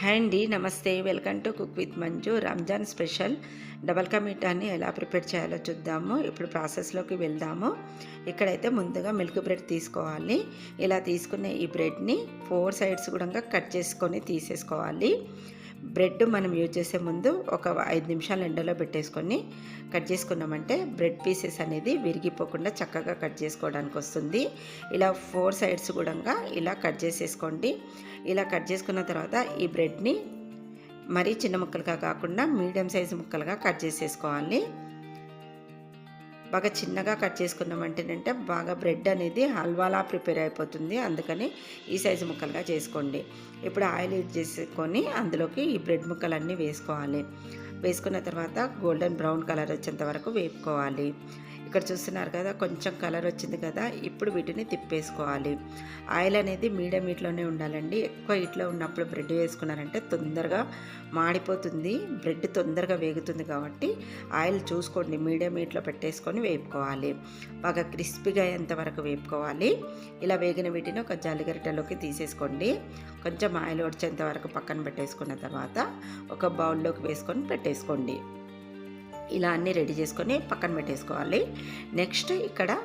Hi అండి నమస్తే. Welcome to cook with Manju Ramzan special. Double కా మీఠాని ఎలా ప్రిపేర్ చేయాలో చూద్దాము. ఇప్పుడు ప్రాసెస్లోకి వెళ్దాము. ఇక్కడైతే ముందుగా మిల్క్ బ్రెడ్ తీసుకోవాలి. ఇలా తీసుకునే ఈ బ్రెడ్ని ఫోర్ సైడ్స్ కూడా కట్ చేసుకొని తీసేసుకోవాలి. బ్రెడ్ మనం యూజ్ చేసే ముందు ఒక ఐదు నిమిషాలు ఎండలో పెట్టేసుకొని కట్ చేసుకున్నామంటే బ్రెడ్ పీసెస్ అనేది విరిగిపోకుండా చక్కగా కట్ చేసుకోవడానికి వస్తుంది. ఇలా ఫోర్ సైడ్స్ కూడా ఇలా కట్ చేసేసుకోండి. ఇలా కట్ చేసుకున్న తర్వాత ఈ బ్రెడ్ని మరీ చిన్న ముక్కలుగా కాకుండా మీడియం సైజు ముక్కలుగా కట్ చేసేసుకోవాలి. బాగా చిన్నగా కట్ చేసుకున్నామంటేనంటే బాగా బ్రెడ్ అనేది హల్వాలా ప్రిపేర్ అయిపోతుంది. అందుకని ఈ సైజు ముక్కలుగా చేసుకోండి. ఇప్పుడు ఆయిల్ యూజ్ చేసుకొని అందులోకి ఈ బ్రెడ్ ముక్కలన్నీ వేసుకోవాలి. వేసుకున్న తర్వాత గోల్డెన్ బ్రౌన్ కలర్ వచ్చేంత వరకు వేపుకోవాలి. ఇక్కడ చూస్తున్నారు కదా కొంచెం కలర్ వచ్చింది కదా ఇప్పుడు వీటిని తిప్పేసుకోవాలి. ఆయిల్ అనేది మీడియం హీట్లోనే ఉండాలండి. ఎక్కువ హీట్లో ఉన్నప్పుడు బ్రెడ్ వేసుకున్నారంటే తొందరగా మాడిపోతుంది. బ్రెడ్ తొందరగా వేగుతుంది కాబట్టి ఆయిల్ చూసుకోండి మీడియం హీట్లో పెట్టేసుకొని వేపుకోవాలి. బాగా క్రిస్పీగా అయ్యేంత వరకు వేపుకోవాలి. ఇలా వేగిన వీటిని ఒక జాలిగరిటలోకి తీసేసుకోండి. కొంచెం ఆయిల్ వచ్చేంత వరకు పక్కన పెట్టేసుకున్న తర్వాత ఒక బౌల్లోకి వేసుకొని పెట్టేసుకోండి. ఇలా అన్నీ రెడీ చేసుకొని పక్కన పెట్టేసుకోవాలి. నెక్స్ట్ ఇక్కడ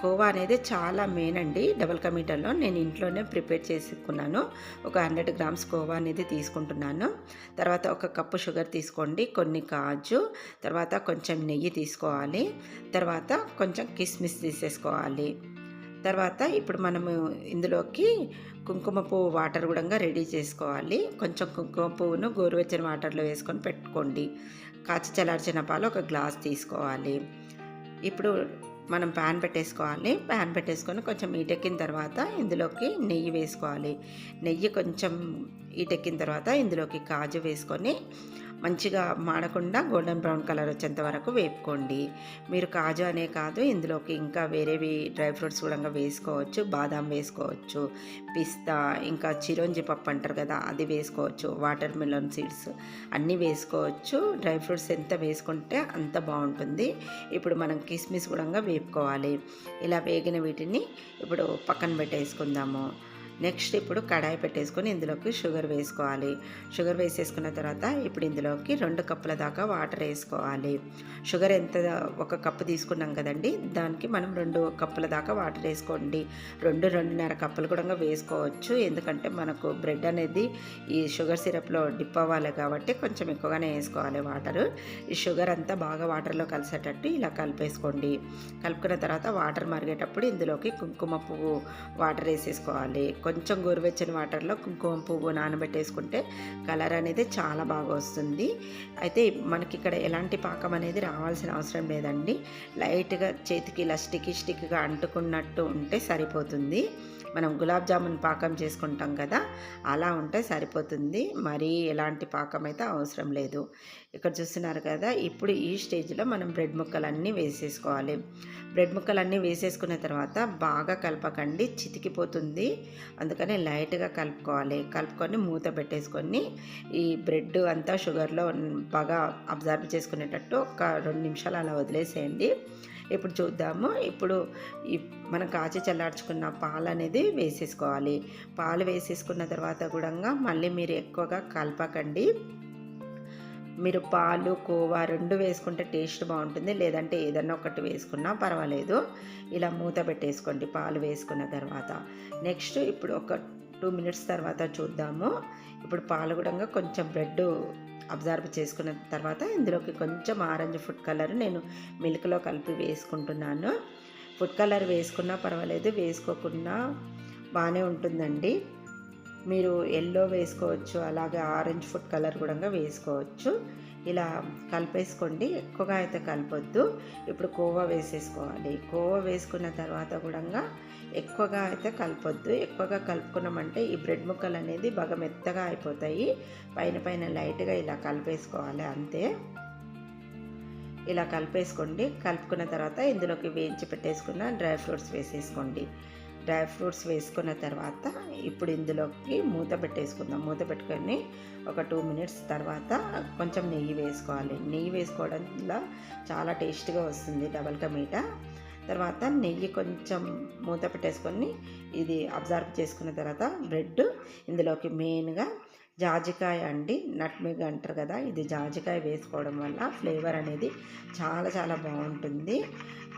కోవా అనేది చాలా మెయిన్ అండి. డబల్ కమీటర్లో నేను ఇంట్లోనే ప్రిపేర్ చేసుకున్నాను. ఒక హండ్రెడ్ గ్రామ్స్ కోవా అనేది తీసుకుంటున్నాను. తర్వాత ఒక కప్పు షుగర్ తీసుకోండి కొన్ని కాజు తర్వాత కొంచెం నెయ్యి తీసుకోవాలి తర్వాత కొంచెం కిస్మిస్ తీసేసుకోవాలి. తర్వాత ఇప్పుడు మనము ఇందులోకి కుంకుమ పువ్వు వాటర్ కూడా రెడీ చేసుకోవాలి. కొంచెం కుంకుమ పువ్వును గోరువెచ్చని వాటర్లో వేసుకొని పెట్టుకోండి. కాచి చల్లార్చిన పాలు ఒక గ్లాస్ తీసుకోవాలి. ఇప్పుడు మనం ప్యాన్ పెట్టేసుకోవాలి. ప్యాన్ పెట్టేసుకొని కొంచెం మీటెక్కిన తర్వాత ఇందులోకి నెయ్యి వేసుకోవాలి. నెయ్యి కొంచెం ఈటెక్కిన తర్వాత ఇందులోకి కాజు వేసుకొని మంచిగా మాడకుండా గోల్డెన్ బ్రౌన్ కలర్ వచ్చేంత వరకు వేపుకోండి. మీరు కాజు అనే కాదు ఇందులోకి ఇంకా వేరేవి డ్రై ఫ్రూట్స్ కూడా వేసుకోవచ్చు బాదాం వేసుకోవచ్చు పిస్తా ఇంకా చిరోంజి పప్పు అంటారు కదా అది వేసుకోవచ్చు వాటర్ మిలన్ సీడ్స్ అన్నీ వేసుకోవచ్చు. డ్రై ఫ్రూట్స్ ఎంత వేసుకుంటే అంత బాగుంటుంది. ఇప్పుడు మనం కిస్మిస్ కూడా వేపుకోవాలి. ఇలా వేగిన వీటిని ఇప్పుడు పక్కన పెట్టేసుకుందాము. నెక్స్ట్ ఇప్పుడు కడాయి పెట్టేసుకొని ఇందులోకి షుగర్ వేసుకోవాలి. షుగర్ వేసేసుకున్న తర్వాత ఇప్పుడు ఇందులోకి రెండు కప్పుల దాకా వాటర్ వేసుకోవాలి. షుగర్ ఎంత ఒక కప్పు తీసుకున్నాం కదండి దానికి మనం రెండు కప్పుల దాకా వాటర్ వేసుకోండి. రెండు రెండున్నర కప్పులు కూడా వేసుకోవచ్చు. ఎందుకంటే మనకు బ్రెడ్ అనేది ఈ షుగర్ సిరప్లో డిప్ అవ్వాలి కాబట్టి కొంచెం ఎక్కువగానే వేసుకోవాలి వాటర్. ఈ షుగర్ అంతా బాగా వాటర్లో కలిసేటట్టు ఇలా కలిపేసుకోండి. కలుపుకున్న తర్వాత వాటర్ మరిగేటప్పుడు ఇందులోకి కుంకుమ పువ్వు వాటర్ వేసేసుకోవాలి. కొంచెం గోరువెచ్చని వాటర్లో కుంకుమ పువ్వు నానబెట్టేసుకుంటే కలర్ అనేది చాలా బాగా వస్తుంది. అయితే మనకి ఇక్కడ ఎలాంటి పాకం అనేది రావాల్సిన అవసరం లేదండి. లైట్గా చేతికి ఇలా స్టిక్ స్టిక్గా అంటుకున్నట్టు ఉంటే సరిపోతుంది. మనం గులాబ్ జామున్ పాకం చేసుకుంటాం కదా అలా ఉంటే సరిపోతుంది. మరీ ఎలాంటి పాకం అయితే అవసరం లేదు. ఇక్కడ చూస్తున్నారు కదా ఇప్పుడు ఈ స్టేజ్లో మనం బ్రెడ్ ముక్కలన్నీ వేసేసుకోవాలి. బ్రెడ్ ముక్కలన్నీ వేసేసుకున్న తర్వాత బాగా కలపకండి చితికిపోతుంది. అందుకని లైట్గా కలుపుకోవాలి. కలుపుకొని మూత పెట్టేసుకొని ఈ బ్రెడ్ అంతా షుగర్లో బాగా అబ్జర్వ్ చేసుకునేటట్టు ఒక రెండు నిమిషాలు అలా వదిలేసేయండి. ఇప్పుడు చూద్దాము. ఇప్పుడు ఈ మనం కాచి చల్లార్చుకున్న పాలు అనేది వేసేసుకోవాలి. పాలు వేసేసుకున్న తర్వాత కూడా మళ్ళీ మీరు ఎక్కువగా కలపకండి. మీరు పాలు కోవా రెండు వేసుకుంటే టేస్ట్ బాగుంటుంది. లేదంటే ఏదన్నా ఒకటి వేసుకున్నా పర్వాలేదు. ఇలా మూత పెట్టేసుకోండి పాలు వేసుకున్న తర్వాత. నెక్స్ట్ ఇప్పుడు ఒక టూ మినిట్స్ తర్వాత చూద్దాము. ఇప్పుడు పాలు కూడా కొంచెం బ్రెడ్ అబ్జర్వ్ చేసుకున్న తర్వాత ఇందులోకి కొంచెం ఆరెంజ్ ఫుడ్ కలర్ నేను మిల్క్లో కలిపి వేసుకుంటున్నాను. ఫుడ్ కలర్ వేసుకున్నా పర్వాలేదు. వేసుకోకుండా బాగానే ఉంటుందండి. మీరు ఎల్లో వేసుకోవచ్చు అలాగే ఆరెంజ్ ఫుడ్ కలర్ కూడా వేసుకోవచ్చు. ఇలా కలిపేసుకోండి ఎక్కువగా అయితే కలపొద్దు. ఇప్పుడు కోవా వేసేసుకోవాలి. కోవా వేసుకున్న తర్వాత కూడా ఎక్కువగా అయితే కలపొద్దు. ఎక్కువగా కలుపుకున్నామంటే ఈ బ్రెడ్ ముక్కలు అనేది బాగా మెత్తగా అయిపోతాయి. పైన పైన లైట్గా ఇలా కలిపేసుకోవాలి అంతే. ఇలా కలిపేసుకోండి. కలుపుకున్న తర్వాత ఇందులోకి వేయించి పెట్టేసుకున్న డ్రై ఫ్రూట్స్ వేసేసుకోండి. డ్రై ఫ్రూట్స్ వేసుకున్న తర్వాత ఇప్పుడు ఇందులోకి మూత పెట్టేసుకుందాం. మూత పెట్టుకొని ఒక టూ మినిట్స్ తర్వాత కొంచెం నెయ్యి వేసుకోవాలి. నెయ్యి వేసుకోవడం వల్ల చాలా టేస్ట్గా వస్తుంది డబల్ కా మీట. తర్వాత నెయ్యి కొంచెం మూత పెట్టేసుకొని ఇది అబ్జర్వ్ చేసుకున్న తర్వాత బ్రెడ్ ఇందులోకి మెయిన్గా జాజికాయ అండి. నట్మిగ్ అంటారు కదా ఇది జాజికాయ వేసుకోవడం వల్ల ఫ్లేవర్ అనేది చాలా చాలా బాగుంటుంది.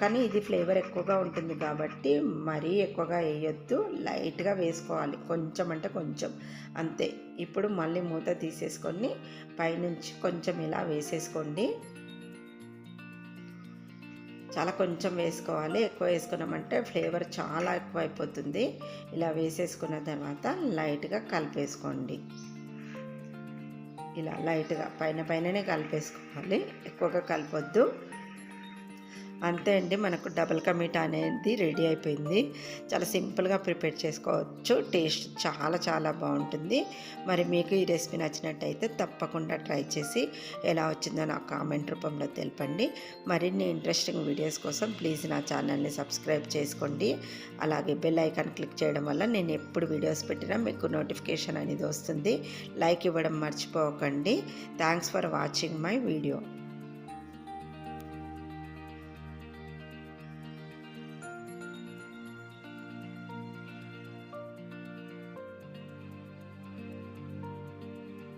కానీ ఇది ఫ్లేవర్ ఎక్కువగా ఉంటుంది కాబట్టి మరీ ఎక్కువగా వేయొద్దు. లైట్గా వేసుకోవాలి. కొంచెం అంటే కొంచెం. అంతే. ఇప్పుడు మళ్ళీ మూత తీసేసుకొని పైనుంచి కొంచెం ఇలా వేసేసుకోండి. చాలా కొంచెం వేసుకోవాలి. ఎక్కువ వేసుకున్నామంటే ఫ్లేవర్ చాలా ఎక్కువ అయిపోతుంది ఇలా వేసేసుకున్న తర్వాత లైట్గా కలిపేసుకోండి. ఇలా లైట్గా పైన పైననే కలిపేసుకోవాలి. ఎక్కువగా కలపొద్దు. అంతే అండి మనకు డబల్ కమీటా అనేది రెడీ అయిపోయింది. చాలా సింపుల్గా ప్రిపేర్ చేసుకోవచ్చు. టేస్ట్ చాలా చాలా బాగుంటుంది. మరి మీకు ఈ రెసిపీ నచ్చినట్టయితే తప్పకుండా ట్రై చేసి ఎలా వచ్చిందో నాకు కామెంట్ రూపంలో తెలపండి. మరిన్ని ఇంట్రెస్టింగ్ వీడియోస్ కోసం ప్లీజ్ నా ఛానల్ని సబ్స్క్రైబ్ చేసుకోండి. అలాగే బెల్ ఐకాన్ క్లిక్ చేయడం వల్ల నేను ఎప్పుడు వీడియోస్ పెట్టినా మీకు నోటిఫికేషన్ అనేది వస్తుంది. లైక్ ఇవ్వడం మర్చిపోకండి. Thanks for watching my video.